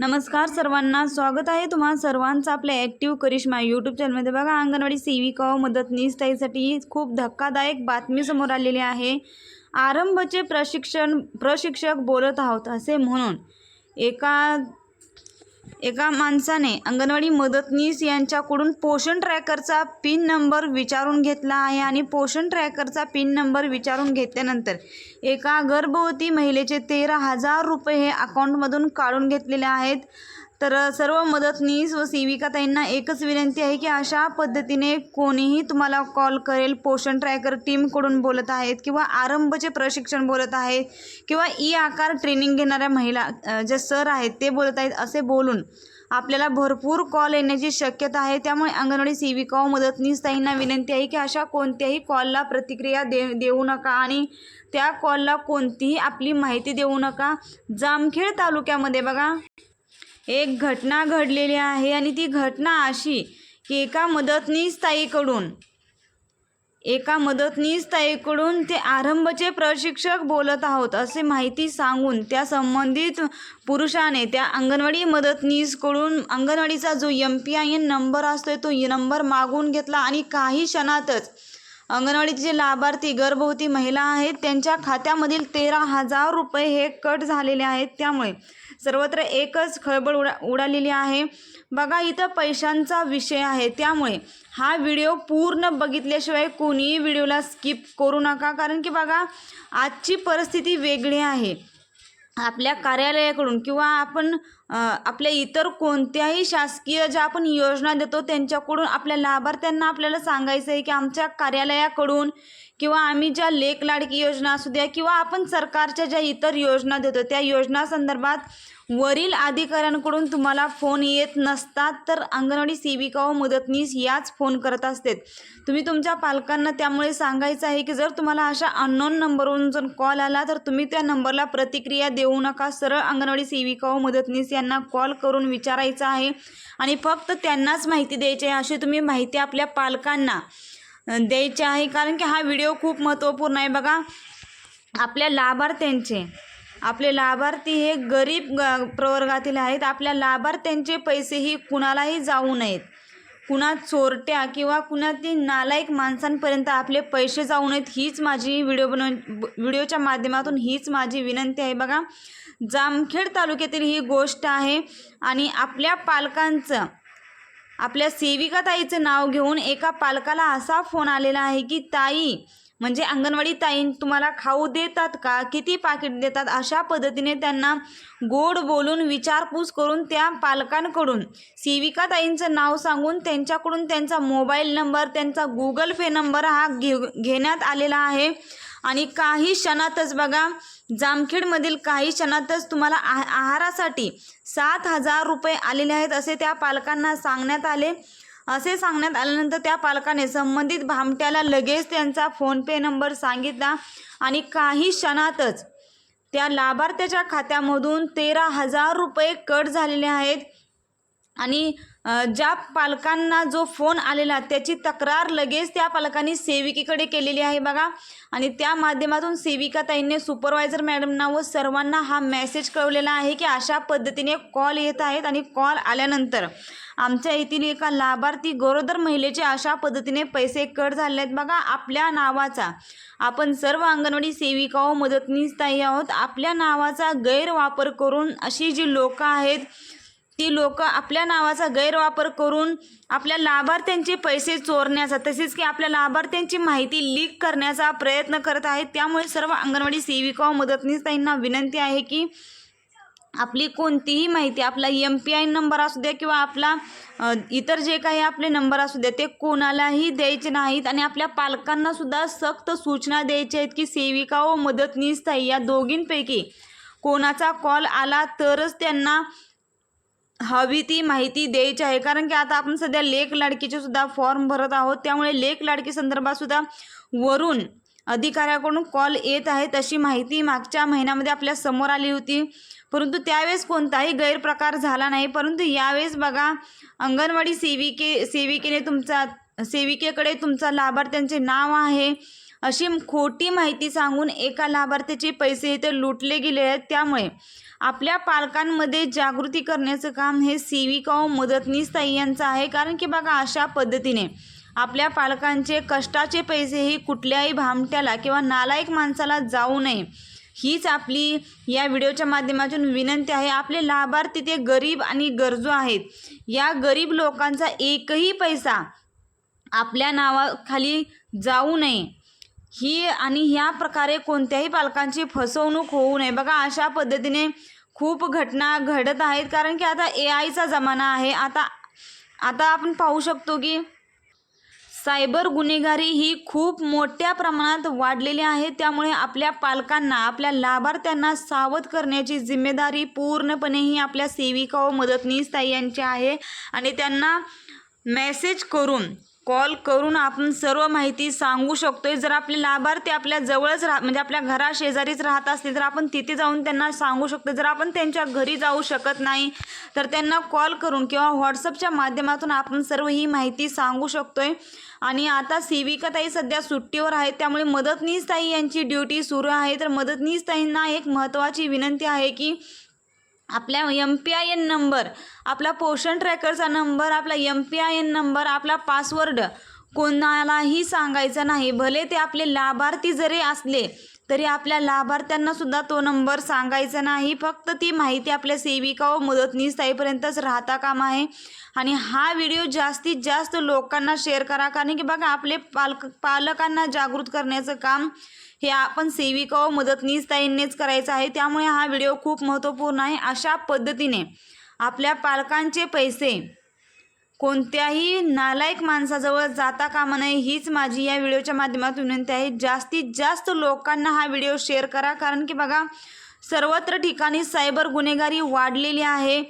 नमस्कार सर्वांना स्वागत आहे तुम्हा सर्वांचं आपल्या ॲक्टिव्ह करिश्मा यूट्यूब चॅनलमध्ये बघा अंगणवाडी सेविका मदतनीस ताईसाठी खूप धक्कादायक बातमी समोर आलेली आहे. आरंभचे प्रशिक्षण प्रशिक्षक बोलत आहोत असे म्हणून. एका एका माणसाने अंगणवाडी मदतनीस यांच्याकडून पोषण ट्रॅकरचा पिन नंबर विचारून घेतला आहे आणि पोषण ट्रॅकरचा पिन नंबर विचारून घेतल्यानंतर एका गर्भवती महिलेचे तेरा हजार रुपये हे अकाउंटमधून काढून घेतलेले आहेत. तर सर्व मदतनीस व सेविकाताईंना एकच विनंती आहे की अशा पद्धतीने कोणीही तुम्हाला कॉल करेल पोषण ट्रॅकर टीमकडून बोलत आहेत किंवा आरंभचे प्रशिक्षण बोलत आहेत किंवा ई आकार ट्रेनिंग घेणाऱ्या महिला जे सर आहेत ते बोलत आहेत असे बोलून आपल्याला भरपूर कॉल येण्याची शक्यता आहे. त्यामुळे अंगणवाडी सेविका व मदतनीस ताईंना विनंती आहे की अशा कोणत्याही कॉलला प्रतिक्रिया दे देऊ नका आणि त्या कॉलला कोणतीही आपली माहिती देऊ नका. जामखेड तालुक्यामध्ये बघा. एक घटना घडलेली आहे आणि ती घटना अशी की एका मदतनीस ताईकडून एका मदतनीस ताईकडून ते आरंभचे प्रशिक्षक बोलत आहोत असे माहिती सांगून त्या संबंधित पुरुषाने त्या अंगणवाडी मदतनीसकडून अंगणवाडीचा जो M P I N number असतो तो नंबर मागून घेतला आणि काही क्षणातच अंगणवाडीचे जे लाभार्थी गर्भवती महिला आहेत त्यांच्या खात्यामधील तेरा हजार रुपये हे कट झालेले आहेत. त्यामुळे सर्वत्र एकच खळबळ उडा उडालेली आहे. बघा इथं पैशांचा विषय आहे. त्यामुळे हा व्हिडिओ पूर्ण बघितल्याशिवाय कोणीही व्हिडिओला स्किप करू नका. कारण की बघा आजची परिस्थिती वेगळी आहे. आपल्या कार्यालयाकडून किंवा आपण आपल्या इतर कोणत्याही शासकीय ज्या आपण योजना देतो त्यांच्याकडून आपल्या लाभार्थ्यांना आपल्याला सांगायचं आहे की आमच्या कार्यालयाकडून किंवा आम्ही ज्या लेख लाडकी योजना असू द्या किंवा आपण सरकारच्या ज्या इतर योजना देतो त्या योजना संदर्भात वरील अधिकाऱ्यांकडून तुम्हाला फोन येत नसतात तर अंगणवाडी सेविका व मदतनीस याच फोन करत असतात. तुम्ही तुमच्या पालकांना त्यामुळे सांगायचं आहे की जर तुम्हाला अशा अननोन नंबरवरून जर कॉल आला तर तुम्ही त्या नंबरला प्रतिक्रिया देऊ नका. सरळ अंगणवाडी सेविका व मदतनीस या यांना कॉल करून विचारायचं आहे. आणि फक्त त्यांनाच माहिती द्यायची आहे. अशी तुम्ही माहिती आपल्या पालकांना द्यायची आहे. कारण की हा व्हिडिओ खूप महत्त्वपूर्ण आहे. बघा आपल्या लाभार्थ्यांचे आपले लाभार्थी हे गरीब प्रवर्गातील आहेत. आपल्या लाभार्थ्यांचे पैसेही कुणालाही जाऊ नयेत. कुणा चोरट्या किंवा कुणातील नालायक माणसांपर्यंत आपले पैसे जाऊ नयेत हीच माझी व्हिडिओ बनव व्हिडिओच्या माध्यमातून हीच माझी विनंती आहे. बघा जामखेड तालुक्यातील ही गोष्ट आहे आणि आपल्या पालकांचं आपल्या सेविका ताईचं नाव घेऊन एका पालकाला असा फोन आलेला आहे की ताई म्हणजे अंगणवाडी ताई तुम्हाला खाऊ देतात का? किती पाकिट देतात? अशा पद्धतीने त्यांना गोड बोलून विचारपूस करून त्या पालकांकडून सेविका ताईंचं नाव सांगून त्यांच्याकडून त्यांचा मोबाईल नंबर त्यांचा गुगल पे नंबर हा घे घेण्यात आलेला आहे. आणि काही क्षणातच बघा जामखेडमधील काही क्षणातच तुम्हाला आ आहारासाठी सात हजार रुपये आलेले आहेत असे त्या पालकांना सांगण्यात आले. असे सांगण्यात आल्यानंतर त्या पालकाने संबंधित भामट्याला लगेच त्यांचा फोनपे नंबर सांगितला आणि काही क्षणातच त्या लाभार्थ्याच्या खात्यामधून तेरा हजार रुपये कट झालेले आहेत. आणि ज्या पालकांना जो फोन आलेला त्याची तक्रार लगेच त्या पालकांनी सेविकेकडे केलेली आहे बघा. आणि त्या माध्यमातून सेविका ताईंनी सुपरवायझर मॅडमना व सर्वांना हा मेसेज कळवलेला आहे की अशा पद्धतीने कॉल येत आहेत आणि कॉल आल्यानंतर आमच्या येथील एका लाभार्थी गरोदर महिलेचे अशा पद्धतीने पैसे कट झाले आहेत बघा आपल्या नावाचा. आपण सर्व अंगणवाडी सेविका व मदतनीस ताई आहोत. आपल्या नावाचा गैरवापर करून अशी जी लोकं आहेत ती लोक आपल्या नावाचा गैरवापर करून आपल्या लाभार्थ्यांचे पैसे चोरण्याचा तसेच की आपल्या लाभार्थ्यांची माहिती लीक करण्याचा प्रयत्न करत आहेत. त्यामुळे सर्व अंगणवाडी सेविका व मदतनीस ताईंना विनंती आहे की आपली कोणतीही माहिती आपला एम पी आय नंबर असू द्या किंवा आपला इतर जे काही आपले नंबर असू द्या ते कोणालाही द्यायचे नाहीत आणि आपल्या पालकांना सुद्धा सक्त सूचना द्यायच्या आहेत की सेविका व मदतनीस ताई या दोघींपैकी कोणाचा कॉल आला तरच त्यांना हवी ती माहिती द्यायची आहे. कारण की आता आपण सध्या लेख लाडकीचे सुद्धा फॉर्म भरत आहोत. त्यामुळे लेख लाडकी संदर्भात सुद्धा वरून अधिकाऱ्याकडून कॉल येत आहे तशी माहिती मागच्या महिन्यामध्ये आपल्यासमोर आली होती. परंतु त्यावेळेस कोणताही गैरप्रकार झाला नाही. परंतु यावेळेस बघा अंगणवाडी सेविके सेविकेने तुमचा सेविकेकडे तुमचा लाभार्थ्यांचे नाव आहे. अशी खोटी माहिती सांगून एका लाभार्थ्याचे पैसे इथे लुटले गेले आहेत. त्यामुळे आपल्या पालकांमध्ये जागृती करण्याचं काम हे सेविका व मदतनीस ताई यांचं आहे. कारण की बघा अशा पद्धतीने आपल्या पालकांचे कष्टाचे पैसेही कुठल्याही भामट्याला किंवा नालायक माणसाला जाऊ नये. हीच आपली या व्हिडिओच्या माध्यमातून विनंती आहे. आपले लाभार्थी ते गरीब आणि गरजू आहेत. या गरीब लोकांचा एकही पैसा आपल्या नावाखाली जाऊ नये. ही आणि ह्या प्रकारे कोणत्याही पालकांची फसवणूक होऊ नये. बघा अशा पद्धतीने खूप घटना घडत आहेत. कारण की आता ए आयचा जमाना आहे. आता आता आपण पाहू शकतो की सायबर गुन्हेगारी ही खूप मोठ्या प्रमाणात वाढलेली आहे. त्यामुळे आपल्या पालकांना आपल्या लाभार्थ्यांना सावध करण्याची जिम्मेदारी पूर्णपणे ही आपल्या सेविका व मदतनीस ताई यांची आहे. आणि त्यांना मेसेज करून कॉल करून आपण सर्व माहिती सांगू शकतोय. जर आपले लाभार्थी आपल्या जवळच राह म्हणजे आपल्या घरा शेजारीच राहत असतील तर आपण तिथे जाऊन त्यांना सांगू शकतो जर आपण त्यांच्या घरी जाऊ शकत नाही तर त्यांना कॉल करून किंवा व्हॉट्सअपच्या माध्यमातून आपण सर्व ही माहिती सांगू शकतोय. आणि आता सेविका ताई सध्या सुट्टीवर आहेत त्यामुळे मदतनीस ताई यांची ड्युटी सुरू आहे. तर मदतनीस ताईंना एक महत्त्वाची विनंती आहे की आपल्या M P I N number आपला पोषण ट्रॅकरचा नंबर आपला M P I N number आपला पासवर्ड कोणालाही सांगायचा नाही. भले ते आपले लाभार्थी जरी असले तरी आपल्या लाभार्थ्यांना सुद्धा तो नंबर सांगायचा नाही. फक्त ती माहिती आपल्या सेविका व मदतनीस ताईपर्यंतच राहता काम आहे आणि हा व्हिडिओ जास्तीत जास्त लोकांना शेअर करा. कारण की बघा आपले पालक पालकांना जागृत करण्याचं काम हे आपण सेविका व मदतनीस ताईंनीच करायचं आहे. त्यामुळे हा व्हिडिओ खूप महत्त्वपूर्ण आहे. अशा पद्धतीने आपल्या पालकांचे पैसे कोणत्याही नालायक माणसाजवळ जाता कामा नये हीच माझी या व्हिडिओच्या माध्यमातून विनंती आहे. जास्तीत जास्त लोकांना हा व्हिडिओ शेअर करा कारण की बघा सर्वत्र ठिकाणी सायबर गुन्हेगारी वाढलेली आहे.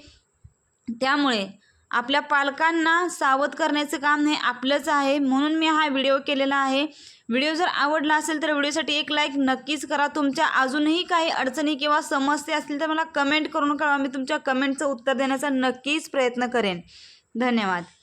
त्यामुळे आपल्या पालकांना सावध करण्याचं काम हे आपलंच आहे. म्हणून मी हा व्हिडिओ केलेला आहे. व्हिडिओ जर आवडला असेल तर व्हिडिओसाठी एक लाईक नक्कीच करा. तुमच्या अजूनही काही अडचणी किंवा समस्या असतील तर मला कमेंट करून कळवा. मी तुमच्या कमेंटचं उत्तर देण्याचा नक्कीच प्रयत्न करेन. धन्यवाद.